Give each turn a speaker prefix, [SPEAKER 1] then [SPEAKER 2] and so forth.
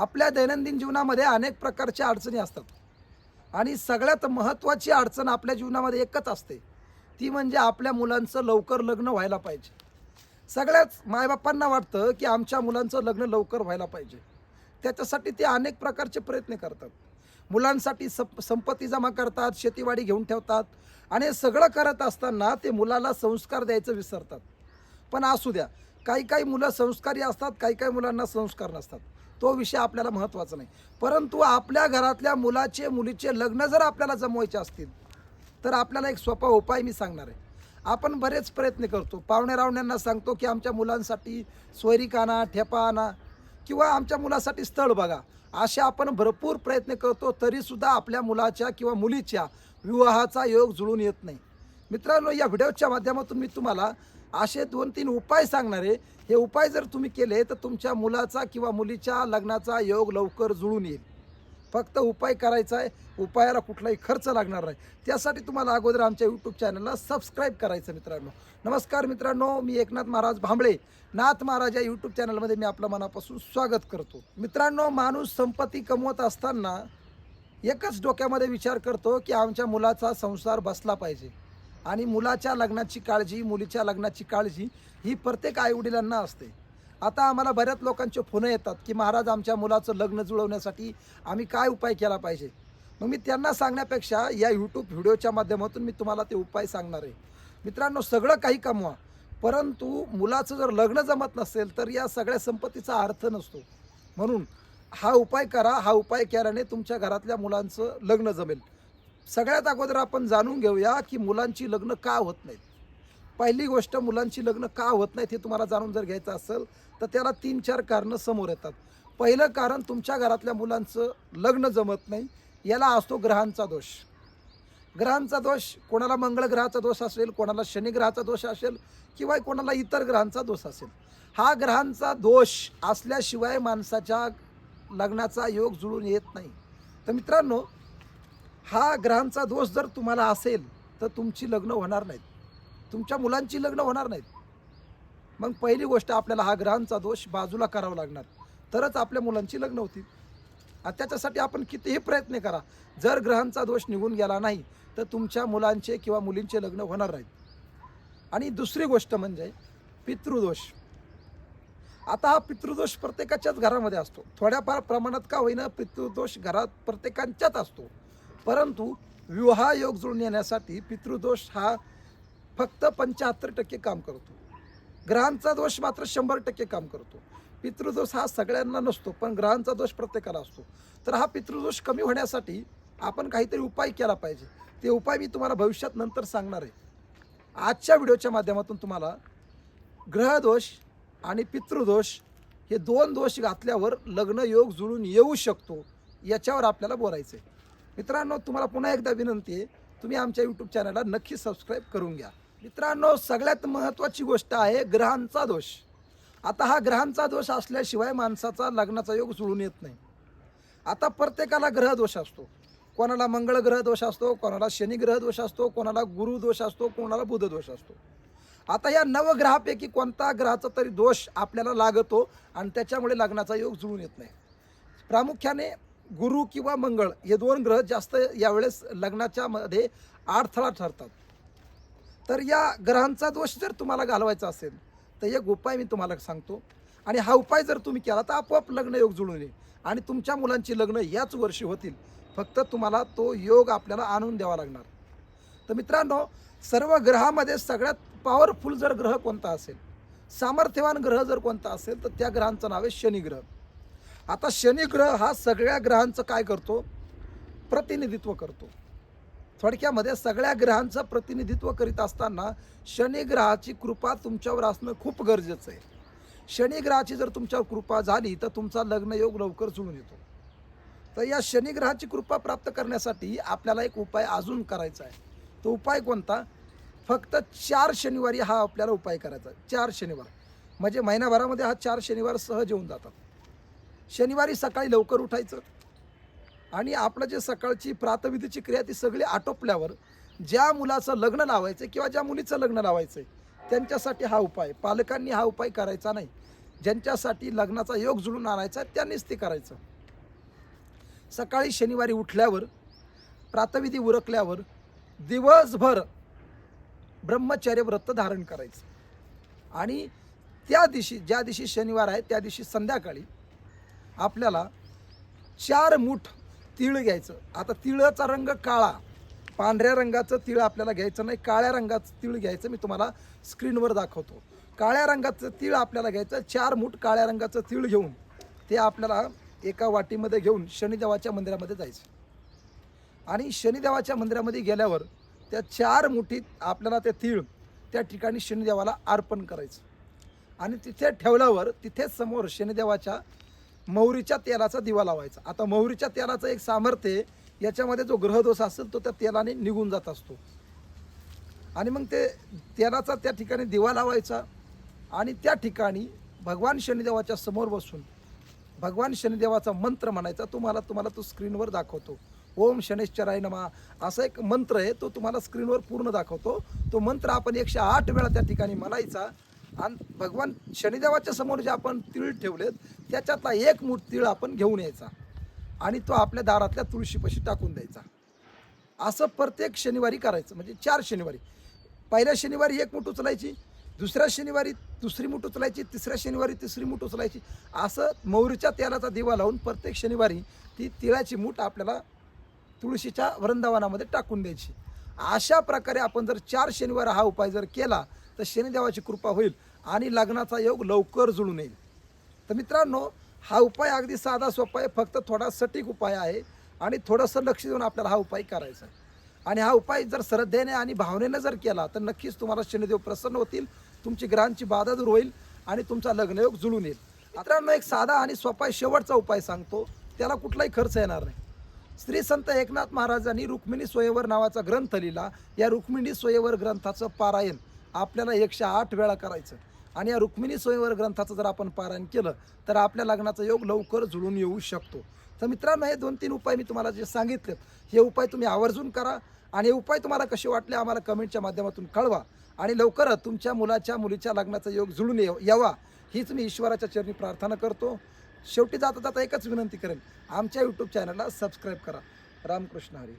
[SPEAKER 1] आपल्या दैनंदिन जीवनामध्ये अनेक प्रकारच्या अडचणी असतात. आणि सगळ्यात महत्त्वाची अडचण आपल्या जीवनामध्ये एकच असते. ती म्हणजे आपल्या मुलांचं लवकर लग्न व्हायला पाहिजे. सगळ्याच मायबापांना वाटतं की आमच्या मुलांचं लग्न लवकर व्हायला पाहिजे. त्याच्यासाठी ते अनेक प्रकारचे प्रयत्न करतात. मुलांसाठी सप संपत्ती जमा करतात शेतीवाडी घेऊन ठेवतात आणि सगळं करत असताना ते मुलाला संस्कार द्यायचं विसरतात. पण असू द्या काही काही मुलं संस्कारी असतात काही काही मुलांना संस्कार नसतात. तो विषय आपल्याला महत्त्वाचा नाही. परंतु आपल्या घरातल्या मुलाचे मुलीचे लग्न जर आपल्याला जमवायचे असतील तर आपल्याला एक सोपा उपाय मी सांगणार आहे. आपण बरेच प्रयत्न करतो. पाहुणे रावण्यांना सांगतो की आमच्या मुलांसाठी सोयरीक आणा ठेपा आणा किंवा आमच्या मुलासाठी स्थळ बघा. असे आपण भरपूर प्रयत्न करतो तरीसुद्धा आपल्या मुलाच्या किंवा मुलीच्या विवाहाचा योग जुळून येत नाही. मित्रांनो या व्हिडिओच्या माध्यमातून मी तुम्हाला असे दोन तीन उपाय सांगणार आहे. हे उपाय जर तुम्ही केले तर तुमच्या मुलाचा किंवा मुलीच्या लग्नाचा योग लवकर जुळून येईल. फक्त उपाय करायचा आहे. उपायाला कुठलाही खर्च लागणार नाही. त्यासाठी तुम्हाला अगोदर आमच्या यूट्यूब चॅनलला सबस्क्राईब करायचं मित्रांनो. नमस्कार मित्रांनो मी एकनाथ महाराज भांबळे. नाथ महाराज या यूट्यूब चॅनलमध्ये मी आपलं मनापासून स्वागत करतो. मित्रांनो माणूस संपत्ती कमवत असताना एकच डोक्यामध्ये विचार करतो की आमच्या मुलाचा संसार बसला पाहिजे. आणि मुलाच्या लग्नाची काळजी मुलीच्या लग्नाची काळजी ही प्रत्येक आईवडिलांना असते. आता आम्हाला बऱ्याच लोकांचे फोन येतात की महाराज आमच्या मुलाचं लग्न जुळवण्यासाठी आम्ही काय उपाय केला पाहिजे? मग मी त्यांना सांगण्यापेक्षा या यूट्यूब व्हिडिओच्या माध्यमातून मी तुम्हाला ते उपाय सांगणार आहे. मित्रांनो सगळं काही कमवा परंतु मुलाचं जर लग्न जमत नसेल तर या सगळ्या संपत्तीचा अर्थ नसतो. म्हणून हा उपाय करा हा उपाय केल्याने तुमच्या घरातल्या मुलांचं लग्न जमेल. सगळ्यात अगोदर आपण जाणून घेऊया की मुलांची लग्न का होत नाहीत. पहिली गोष्ट मुलांची लग्न का होत नाहीत हे तुम्हाला जाणून जर घ्यायचं असेल तर त्याला तीन चार कारणं समोर येतात. पहिलं कारण तुमच्या घरातल्या मुलांचं लग्न जमत नाही याला असतो ग्रहांचा दोष. ग्रहांचा दोष कोणाला मंगळ ग्रहाचा दोष असेल कोणाला शनी ग्रहाचा दोष असेल किंवा कोणाला इतर ग्रहांचा दोष असेल. हा ग्रहांचा दोष असल्याशिवाय माणसाच्या लग्नाचा योग जुळून येत नाही. तर मित्रांनो हा ग्रहांचा दोष जर तुम्हाला असेल तर तुमची लग्न होणार नाहीत. तुमच्या मुलांची लग्न होणार नाहीत. मग पहिली गोष्ट आपल्याला हा ग्रहांचा दोष बाजूला करावा लागणार. तरच आपल्या मुलांची लग्न होतील. आणि त्याच्यासाठी आपण कितीही प्रयत्न करा. जर ग्रहांचा दोष निघून गेला नाही तर तुमच्या मुलांचे किंवा मुलींचे लग्न होणार नाहीत. आणि दुसरी गोष्ट म्हणजे पितृदोष. आता हा पितृदोष प्रत्येकाच्याच घरामध्ये असतो. थोड्याफार प्रमाणात का होईना पितृदोष घरात प्रत्येकांच्याच असतो. परंतु विवाहयोग जुळून येण्यासाठी पितृदोष हा फक्त पंच्याहत्तर टक्के काम करतो. ग्रहांचा दोष मात्र शंभर टक्के काम करतो. पितृदोष हा सगळ्यांना नसतो पण ग्रहांचा दोष प्रत्येकाला असतो. तर हा पितृदोष कमी होण्यासाठी आपण काहीतरी उपाय केला पाहिजे. ते उपाय मी तुम्हाला भविष्यात नंतर सांगणार आहे. आजच्या व्हिडिओच्या माध्यमातून तुम्हाला ग्रहदोष आणि पितृदोष हे दोन दोष घातल्यावर लग्न योग जुळून येऊ शकतो याच्यावर आपल्याला बोलायचं आहे मित्रांनो तुम्हाला पुन्हा एकदा विनंती आहे तुम्ही आमच्या यूट्यूब चॅनलला नक्की सबस्क्राईब करून घ्या. मित्रांनो सगळ्यात महत्त्वाची गोष्ट आहे ग्रहांचा दोष. आता हा ग्रहांचा दोष असल्याशिवाय माणसाचा लग्नाचा योग जुळून येत नाही. आता प्रत्येकाला ग्रह दोष असतो. कोणाला मंगळ ग्रह दोष असतो कोणाला शनी ग्रह दोष असतो कोणाला गुरु दोष असतो कोणाला बुध दोष असतो. आता या नवग्रहापैकी कोणता ग्रहाचा तरी दोष आपल्याला लागतो आणि त्याच्यामुळे लग्नाचा योग जुळून येत नाही. प्रामुख्याने गुरु किंवा मंगळ हे दोन ग्रह जास्त यावेळेस लग्नाच्या मध्ये अडथळा ठरतात. तर या ग्रहांचा दोष जर तुम्हाला घालवायचा असेल तर एक उपाय मी तुम्हाला सांगतो. आणि हा उपाय जर तुम्ही केला तर आपोआप लग्न योग जुळून येईल. आणि तुमच्या मुलांची लग्न याच वर्षी होतील. फक्त तुम्हाला तो योग आपल्याला आणून द्यावा लागणार. तर मित्रांनो सर्व ग्रहामध्ये सगळ्यात पॉवरफुल जर ग्रह कोणता असेल सामर्थ्यवान ग्रह जर कोणता असेल तर त्या ग्रहांचं नाव आहे शनिग्रह आता शनिग्रह हा सगळ्या ग्रहांचं काय करतो? प्रतिनिधित्व करतो. थोडक्यामध्ये सगळ्या ग्रहांचं प्रतिनिधित्व करीत असताना शनी ग्रहाची कृपा तुमच्यावर असणं खूप गरजेचं आहे. शनी ग्रहाची जर तुमच्यावर कृपा झाली तर तुमचा लग्नयोग लवकर जुळून येतो. तर या शनी ग्रहाची कृपा प्राप्त करण्यासाठी आपल्याला एक उपाय अजून करायचा आहे. तो उपाय कोणता? फक्त चार शनिवारी हा आपल्याला उपाय करायचा चार शनिवार. म्हणजे महिनाभरामध्ये हा चार शनिवार सहज येऊन जातात. शनिवारी सकाळी लवकर उठायचं. आणि आपलं जे सकाळची प्रातविधीची क्रिया ती सगळी आटोपल्यावर ज्या मुलाचं लग्न लावायचं किंवा ज्या मुलीचं लग्न लावायचं त्यांच्यासाठी हा उपाय. पालकांनी हा उपाय करायचा नाही. ज्यांच्यासाठी लग्नाचा योग जुळून आणायचा त्यांनीच ते करायचं. सकाळी शनिवारी उठल्यावर प्रातविधी उरकल्यावर दिवसभर ब्रह्मचर्य व्रत धारण करायचं. आणि त्या दिवशी ज्या दिवशी शनिवार आहे त्या दिवशी संध्याकाळी आपल्याला चार मूठ तीळ घ्यायचं. आता तिळाचा रंग काळा. पांढऱ्या रंगाचं तीळ आपल्याला घ्यायचं नाही. काळ्या रंगाचं तीळ घ्यायचं मी तुम्हाला स्क्रीनवर दाखवतो. काळ्या रंगाचं तीळ आपल्याला घ्यायचं चार मूठ काळ्या रंगाचं तीळ घेऊन ते आपल्याला एका वाटीमध्ये घेऊन शनिदेवाच्या मंदिरामध्ये जायचं. आणि शनिदेवाच्या मंदिरामध्ये गेल्यावर त्या चार मुठीत आपल्याला ते तीळ त्या ठिकाणी शनिदेवाला अर्पण करायचं. आणि तिथे ठेवल्यावर तिथेच समोर शनिदेवाच्या मोहरीच्या तेलाचा दिवा लावायचा. आता मोहरीच्या तेलाचं एक सामर्थ्य याच्यामध्ये जो ग्रहदोष असेल तो त्या तेलाने निघून जात असतो. आणि मग ते तेलाचा त्या ठिकाणी दिवा लावायचा आणि त्या ठिकाणी भगवान शनिदेवाच्या समोर बसून भगवान शनिदेवाचा मंत्र म्हणायचा तुम्हाला तुम्हाला तो स्क्रीनवर दाखवतो. ओम शनेश्चराय नमा. असा एक मंत्र आहे तो तुम्हाला स्क्रीनवर पूर्ण दाखवतो. तो मंत्र आपण एकशे आठ वेळा त्या ठिकाणी म्हणायचा. आणि भगवान शनिदेवाच्या समोर जे आपण तीळ ठेवलेत त्याच्यातला एक मूठ तीळ आपण घेऊन यायचा. आणि तो आपल्या दारातल्या तुळशीपाशी टाकून द्यायचा. असं प्रत्येक शनिवारी करायचं म्हणजे चार शनिवारी. पहिल्या शनिवारी एक मूठ उचलायची दुसऱ्या शनिवारी दुसरी मूठ उचलायची तिसऱ्या शनिवारी तिसरी मूठ उचलायची. असं मौरीच्या तेलाचा दिवा लावून प्रत्येक शनिवारी ती तिळाची मूठ आपल्याला तुळशीच्या वृंदावनामध्ये टाकून द्यायची. अशा प्रकारे आपण जर चार शनिवार हा उपाय जर केला तर शनिदेवाची कृपा होईल. आणि लग्नाचा योग लवकर जुळून येईल. तर मित्रांनो हा उपाय अगदी साधा सोपा आहे फक्त थोडा सटीक उपाय आहे आणि थोडंसं लक्ष देऊन आपल्याला हा उपाय करायचा आहे. आणि हा उपाय जर श्रद्धेने आणि भावनेनं जर केला तर नक्कीच तुम्हाला शनिदेव प्रसन्न होतील तुमची ग्रहांची बाधा दूर होईल आणि तुमचा लग्नयोग जुळून येईल. मित्रांनो एक साधा आणि सोपा शेवटचा उपाय सांगतो त्याला कुठलाही खर्च येणार नाही. श्री संत एकनाथ महाराजांनी रुक्मिणी स्वयंवर नावाचा ग्रंथ लिहिला. या रुक्मिणी स्वयंवर ग्रंथाचं पारायण आपल्याला एकशे आठ वेळा करायचं आणि या रुक्मिणी स्वयंवर ग्रंथाचं जर आपण पारायण केलं तर आपल्या लग्नाचा योग लवकर जुळून येऊ शकतो. तर मित्रांनो हे दोन तीन उपाय मी तुम्हाला जे सांगितलेत हे उपाय तुम्ही आवर्जून करा आणि हे उपाय तुम्हाला कसे वाटले आम्हाला कमेंटच्या माध्यमातून कळवा आणि लवकरच तुमच्या मुलाच्या मुलीच्या लग्नाचा योग जुळून येव यावा हीच मी ईश्वराच्या चरणी प्रार्थना करतो. शेवटी जाता जाता एकच विनंती करेन आमच्या यूट्यूब चॅनलला सबस्क्राईब करा. रामकृष्ण हरी.